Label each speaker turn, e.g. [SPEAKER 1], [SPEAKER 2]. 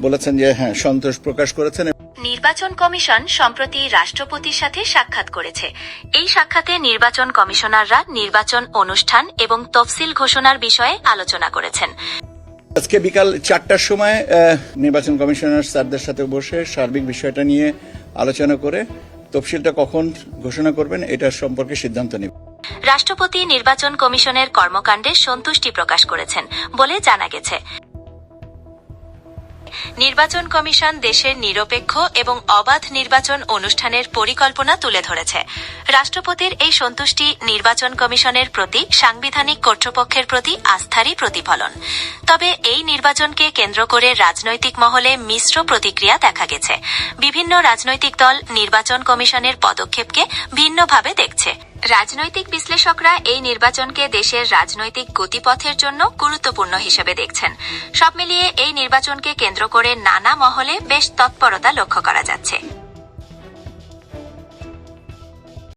[SPEAKER 1] বলেছেন যে হ্যাঁ সন্তোষ প্রকাশ করেছেন।
[SPEAKER 2] নির্বাচন কমিশন সম্প্রতি রাষ্ট্রপতির সাথে সাক্ষাৎ করেছে। এই সাক্ষাতে নির্বাচন কমিশনাররা নির্বাচন অনুষ্ঠান এবং তফসিল ঘোষণার বিষয়ে আলোচনা করেছেন।
[SPEAKER 1] আজকে বিকাল চারটার সময় নির্বাচন কমিশনার স্যারদের সাথে বসে সার্বিক বিষয়টা নিয়ে আলোচনা করে তফসিলটা কখন ঘোষণা করবেন এটার সম্পর্কে সিদ্ধান্ত নেব
[SPEAKER 2] রাষ্ট্রপতি নির্বাচন কমিশনের কর্মকাণ্ডে সন্তুষ্টি প্রকাশ করেছেন বলে জানা গেছে। নির্বাচন কমিশন দেশের নিরপেক্ষ এবং অবাধ নির্বাচন অনুষ্ঠানের পরিকল্পনা তুলে ধরেছে। রাষ্ট্রপতির এই সন্তুষ্টি নির্বাচন কমিশনের প্রতি, সাংবিধানিক কর্তৃপক্ষের প্রতি আস্থারই প্রতিফলন। তবে এই নির্বাচনকে কেন্দ্র করে রাজনৈতিক মহলে মিশ্র প্রতিক্রিয়া দেখা গেছে। বিভিন্ন রাজনৈতিক দল নির্বাচন কমিশনের পদক্ষেপকে ভিন্নভাবে দেখছে। রাজনৈতিক বিশ্লেষকরা এই নির্বাচনকে দেশের রাজনৈতিক গতিপথের জন্য গুরুত্বপূর্ণ হিসেবে দেখছেন। সব মিলিয়ে এই নির্বাচনকে কেন্দ্র করে নানা মহলে বেশ তৎপরতা লক্ষ্য করা যাচ্ছে।